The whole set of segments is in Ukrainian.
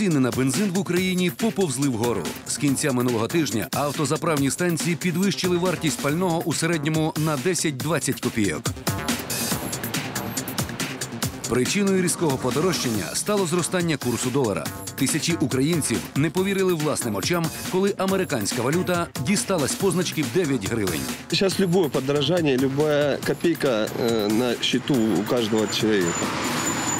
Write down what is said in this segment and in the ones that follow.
Ціни на бензин в Україні поповзли вгору. З кінця минулого тижня автозаправні станції підвищили вартість пального у середньому на 10-20 копійок. Причиною різкого подорожчання стало зростання курсу долара. Тисячі українців не повірили власним очам, коли американська валюта дісталась позначки в 9 гривень. Сейчас любое подорожание, любая копейка э, на счету у каждого человека.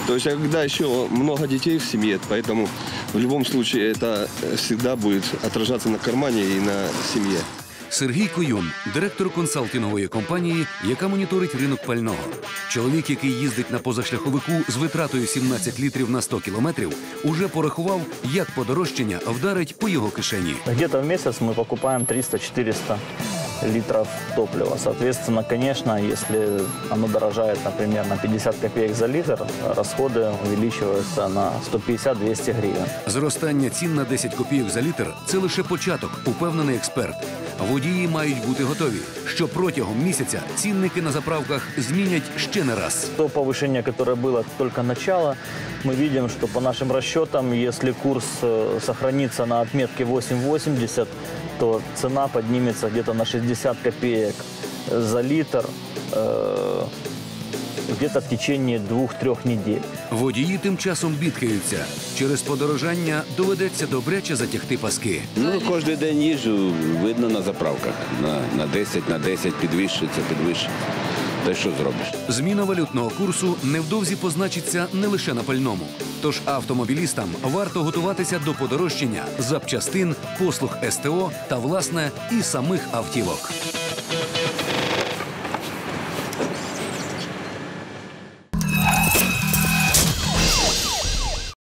То есть, а когда еще много детей в семье, поэтому в любом случае это э, всегда будет отражаться на кармане и на семье. Сергій Коюн, директор консалтингової компанії, яка моніторить ринок пального. Чоловік, який їздить на позашляховику з витратою 17 літрів на 100 кілометрів, уже порахував, як подорожчання вдарить по його кишені. Где-то в месяц мы покупаем 300-400 литров топлива. Соответственно, конечно, если оно дорожает, например, на 50 копеек за литр, расходы увеличиваются на 150-200 гривен. Зростання цін на 10 копійок за літр це лише початок, упевнений експерт. Водії мають бути готові, що протягом місяця цінники на заправках змінять ще не раз. То повышение, которое было только начало, мы видим, что по нашим расчетам, если курс э, сохранится на отметке 8,80, то цена поднимется где-то на 60 копеек за литр э, где-то в течение двух-трех недель. Водії тим часом бідкаються. Через подорожання доведеться добряче затягти паски. Ну, кожен день їжджу, видно на заправках. На, на 10, на 10 підвищується, підвищується. Та й що зробиш? Зміна валютного курсу невдовзі позначиться не лише на пальному. Тож автомобілістам варто готуватися до подорожчання запчастин, послуг СТО та власне і самих автівок.